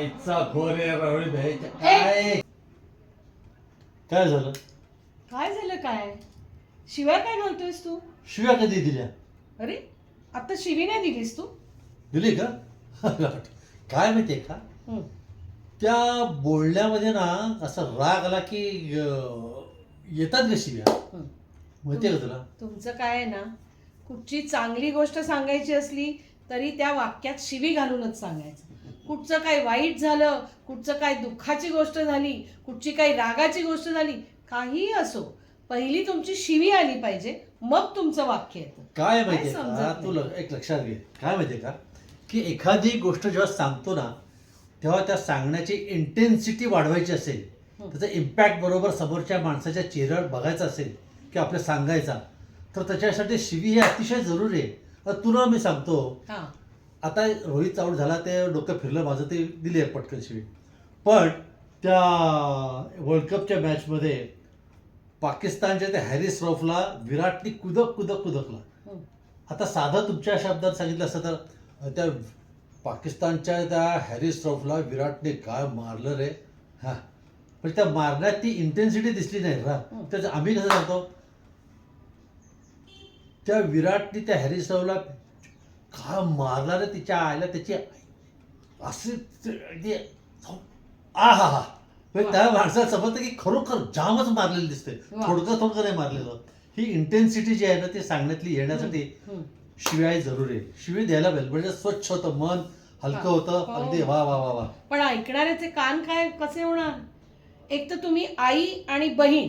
आईचा रवळी भ्यायच्या काय? काय झालं? काय झालं काय? शिवाय काय घालतोयस तू? शिव्या कधी दिल्या? अरे आता शिवी नाही दिलीस तू? दिली का? काय माहितीये का? हं. त्या बोलण्यामध्ये ना असा राग आला की अं, येतात ग शिव्या? हं. माहितीये का तुला? तुमचं काय आहे ना कुठची चांगली गोष्ट सांगायची असली तरी त्या वाक्यात शिवी घालूनच सांगायचं. कुठचं काय वाईट झालं कुठचं काय दुःखाची गोष्ट झाली कुठची काही रागाची गोष्ट झाली काहीही असो. पहिली तुमची शिवी आली पाहिजे मग तुमचं वाक्य येतं. काय माहितीये का. तू ल- एक लक्षात घे. काय माहितीये का? की एखादी गोष्ट जेव्हा सांगतो ना तेव्हा त्या सांगण्याची इंटेन्सिटी वाढवायची असेल हं. त्याचा इम्पॅक्ट बरोबर समोरच्या माणसाच्या चेहऱ्यावर बघायचा असेल की आपलं सांगायचा तर त्याच्यासाठी शिवी हे अतिशय जरुरी आहे. आता तुला मी सांगतो हां. आता रोहित आऊट झाला ते डोकं फिरलं माझं ते दिली आहे पटकन शिवी. पण त्या वर्ल्ड कपच्या मॅचमध्ये पाकिस्तानच्या त्या हॅरिस रॉफला विराटने कुदक कुदक कुदकला. हं. आता साधं तुमच्या शब्दात सांगितलं असतं तर त्या पाकिस्तानच्या त्या हॅरिस रॉफला विराटने काय मारलं रे? हा. पण त्या मारण्यात ती इंटेन्सिटी दिसली नाही रा हं. त्याचं आम्ही कसं सांगतो त्या विराटने त्या हॅरिस रॉफला काय मारला रे तिच्या आईला त्याची असे ते आ हा हा. म्हणजे त्या माणसाला समजतं की खरोखर जामच मारलेलं दिसते. थोडकं थोडकं नाही मारलेलं. ही इंटेन्सिटी जी आहे ना ती सांगण्यातली येण्यासाठी. शिव्या जरुरी आहे. शिवी द्यायला पाहिजे. म्हणजे स्वच्छ होतं मन हलकं. होतं. हो. अगदी वा वा वा वा. पण ऐकणाऱ्याचे कान काय कसे होणार? एक तर तुम्ही आई आणि बहीण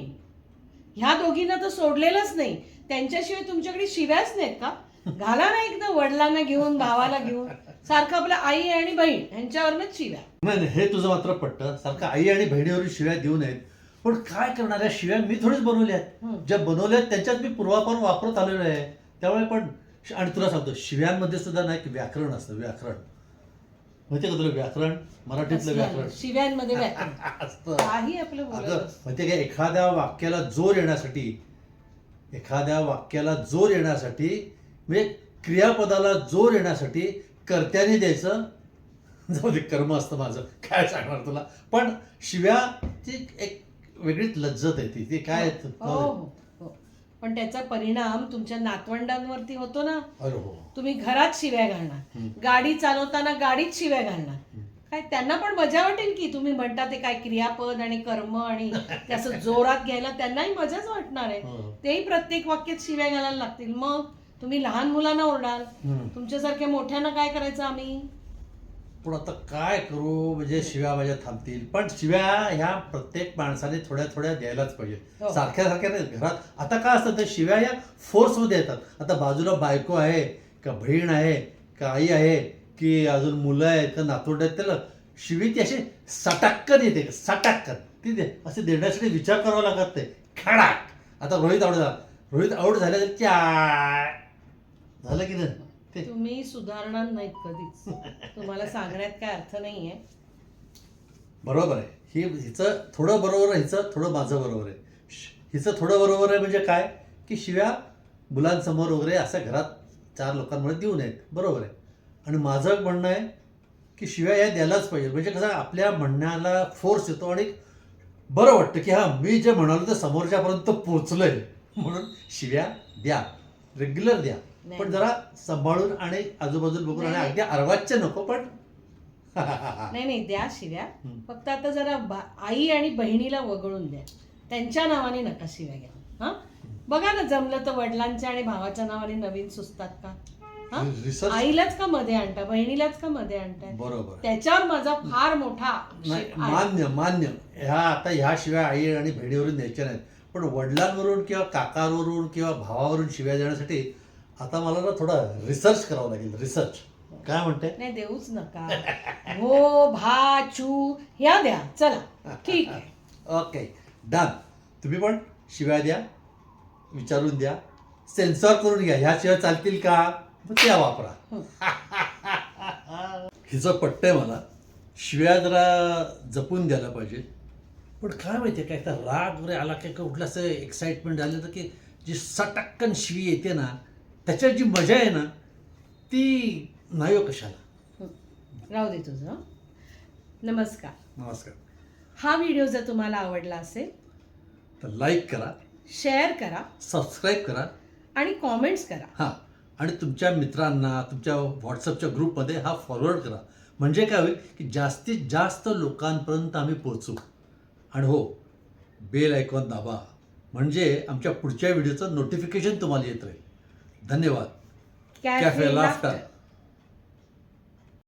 ह्या दोघींना तर सोडलेलंच नाही. त्यांच्याशिवाय तुमच्याकडे शिव्याच नाहीत का? घाला ना एकदा वडिलांना घेऊन भावाला घेऊन. सारखं आपलं आई आणि बहीण ह्यांच्यावरनच शिव्या. नाही नाही हे तुझं मात्र पटतं. सारखं आई आणि बहिणीवरून शिव्या देऊ नयेत. पण काय करणार या शिव्या मी थोडीच बनवल्या आहेत. ज्या बनवल्या आहेत त्यांच्यात मी पूर्वापार वापरत आलेलो आहे. त्यामुळे पण आणि तुला सांगतो शिव्यांमध्ये सुद्धा ना एक व्याकरण असतं व्याकरण. माहितीये का तुला व्याकरण? मराठीतलं व्याकरण. शिव्यांमध्ये व्याकरण. असतं. काही आपलं अगं म्हणजे काय एखाद्या वाक्याला जोर येण्यासाठी एखाद्या वाक्याला जोर येण्यासाठी म्हणजे क्रियापदाला जोर येण्यासाठी कर्त्याने द्यायचं. जाऊ दे कर्म असतं माझं. काय सांगणार तुला? पण शिव्याची एक वेगळीच लज्जत आहे ती. ती काय हो हो. हो पण त्याचा परिणाम तुमच्या नातवंडांवरती होतो ना. अरे हो. तुम्ही घरात शिव्या घालणार. गाडी चालवताना गाडीत शिव्या घालणार. काय त्यांना पण मजा वाटेल की तुम्ही म्हणता ते काय क्रियापद आणि कर्म आणि ते असं जोरात घ्यायला त्यांनाही मजाच वाटणार आहे. हो. तेही प्रत्येक वाक्यात शिव्या घालायला लागतील. मग तुम्ही लहान मुलांना ओरडाल. हम्म. तुमच्यासारख्या मोठ्यांना काय करायचं आम्ही? पण आता काय करू? म्हणजे शिव्या माझ्या थांबतील. पण शिव्या ह्या प्रत्येक माणसाने थोड्या थोड्या द्यायलाच पाहिजे. हो. सारख्या सारख्या नाही घरात. आता काय असतं ते शिव्या या फोर्समध्ये येतात. आता बाजूला बायको आहे का बहीण आहे का आई आहे की अजून मुलं आहेत का नातवंड आहेत त्याला शिवी ती अशी सटाक्कन येते सटाक्कन. ती दे असे देण्यासाठी विचार करावा लागत नाही. खडाक. आता रोहित आऊट झाला. रोहित आऊट झाल्यानंतर च्या झालं की नाही ते. तुम्ही सुधारणार नाहीत कधीच. तुम्हाला सांगण्यात काय अर्थ नाहीये. बरोबर आहे. ही हिचं थोडं बरोबर आहे हिचं थोडं माझं बरोबर आहे. हिचं थोडं बरोबर आहे म्हणजे काय? की शिव्या मुलांसमोर वगैरे असं घरात चार लोकांमुळे देऊ नयेत. बरोबर आहे. आणि माझं म्हणणं आहे की शिव्या या द्यायलाच पाहिजे. म्हणजे कसं आपल्या म्हणण्याला फोर्स येतो आणि बरं वाटतं की हां मी जे म्हणालो ते समोरच्यापर्यंत पोचलंय. म्हणून शिव्या द्या. रेग्युलर द्या नाही. पण जरा सांभाळून आणि आजूबाजूला बघून आणि नाही. अगदी अर्वाच्य नको पण नाही नाही द्या शिव्या हं. फक्त आता जरा बा- आई आणि बहिणीला वगळून द्या त्यांच्या नावाने नका शिव्या घ्या हा बघा ना जमलं तर वडिलांच्या आणि भावाच्या नावाने नवीन सुचतात का हा रिसर्च आईलाच का मध्ये आणता बहिणीलाच का मध्ये आणताय बरोबर. त्याच्यावर माझा फार मोठा नाही आक्षेप आहे. मान्य मान्य ह्या आता ह्या शिवाय आई आणि बहिणीवरून द्यायच्या नाहीत पण वडिलांवरून किंवा काकावरून किंवा भावावरून शिव्या देण्यासाठी आता मला ना थोडा रिसर्च करावं लागेल रिसर्च काय म्हणते? नाही देऊच नका. हो भा चू ह्या द्या. चला. ठीक आहे. ओके डन तुम्ही पण शिव्या द्या विचारून द्या. सेन्सॉर करून घ्या. ह्या शिवाय चालतील का? मग त्या वापरा. हिचं पट्टय मला. शिव्या जरा जपून द्यायला पाहिजे. पण काय माहितीये काय तर राग वगैरे आला काय कुठलं असं एक्साइटमेंट झालं तर की जी सटक्कन शिवी येते ना त्याच्यात जी मजा आहे ना ती नाही हो कशाला. राहू दे तुझं नमस्कार. नमस्कार. हा व्हिडिओ जर तुम्हाला आवडला असेल तर लाईक करा. शेअर करा. सबस्क्राईब करा. आणि कॉमेंट्स करा. हां. आणि तुमच्या मित्रांना तुमच्या व्हॉट्सअपच्या ग्रुपमध्ये हा फॉरवर्ड करा. म्हणजे काय होईल की जास्तीत जास्त लोकांपर्यंत आम्ही पोहोचू. आणि हो बेल आयकॉन दाबा. म्हणजे आमच्या पुढच्या व्हिडिओचं नोटिफिकेशन तुम्हाला येत राहील. धन्यवाद. Cafe laughter